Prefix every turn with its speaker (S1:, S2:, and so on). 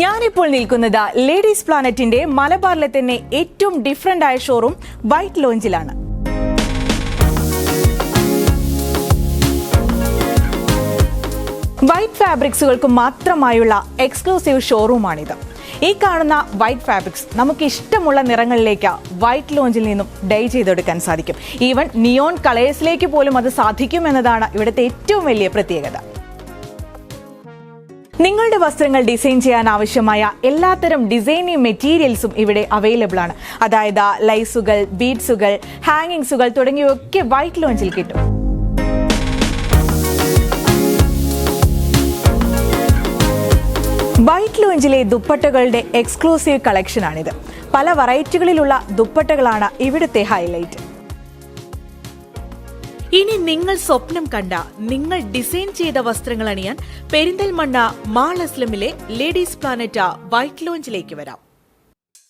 S1: ഞാനിപ്പോൾ നിൽക്കുന്നത് ലേഡീസ് പ്ലാനറ്റിന്റെ മലബാറിലെ തന്നെ ഏറ്റവും ഡിഫറെന്റ് ആയ ഷോറൂം വൈറ്റ് ലോഞ്ചിലാണ് വൈറ്റ് ഫാബ്രിക്സുകൾക്ക് മാത്രമായുള്ള എക്സ്ക്ലൂസീവ് ഷോറൂമാണിത് ഈ കാണുന്ന വൈറ്റ് ഫാബ്രിക്സ് നമുക്ക് ഇഷ്ടമുള്ള നിറങ്ങളിലേക്ക് വൈറ്റ് ലോഞ്ചിൽ നിന്നും ഡൈ ചെയ്തെടുക്കാൻ സാധിക്കും. ഈവൻ നിയോൺ കളേഴ്സിലേക്ക് പോലും അത് സാധിക്കും എന്നതാണ് ഇവിടുത്തെ ഏറ്റവും വലിയ പ്രത്യേകത. നിങ്ങളുടെ വസ്ത്രങ്ങൾ ഡിസൈൻ ചെയ്യാൻ ആവശ്യമായ എല്ലാത്തരം ഡിസൈനിങ് മെറ്റീരിയൽസും ഇവിടെ അവൈലബിൾ ആണ്. അതായത് ലൈസുകൾ ബീഡ്സുകൾ ഹാങ്ങിങ്സുകൾ തുടങ്ങിയവയൊക്കെ വൈറ്റ് ലോഞ്ചിൽ കിട്ടും. വൈറ്റ് ലോഞ്ചിലെ ദുപ്പട്ടകളുടെ എക്സ്ക്ലൂസീവ് കളക്ഷനാണിത് പല വെറൈറ്റികളിലുള്ള ദുപ്പട്ടകളാണ് ഇവിടുത്തെ ഹൈലൈറ്റ് ഇനി നിങ്ങൾ സ്വപ്നം കണ്ട നിങ്ങൾ ഡിസൈൻ ചെയ്ത വസ്ത്രങ്ങൾ അണിയാൻ പെരിന്തൽമണ്ണ മാൾ അസ്ലമിലെ ലേഡീസ് പ്ലാനറ്റ വൈറ്റ് ലോഞ്ചിലേക്ക് വരാം.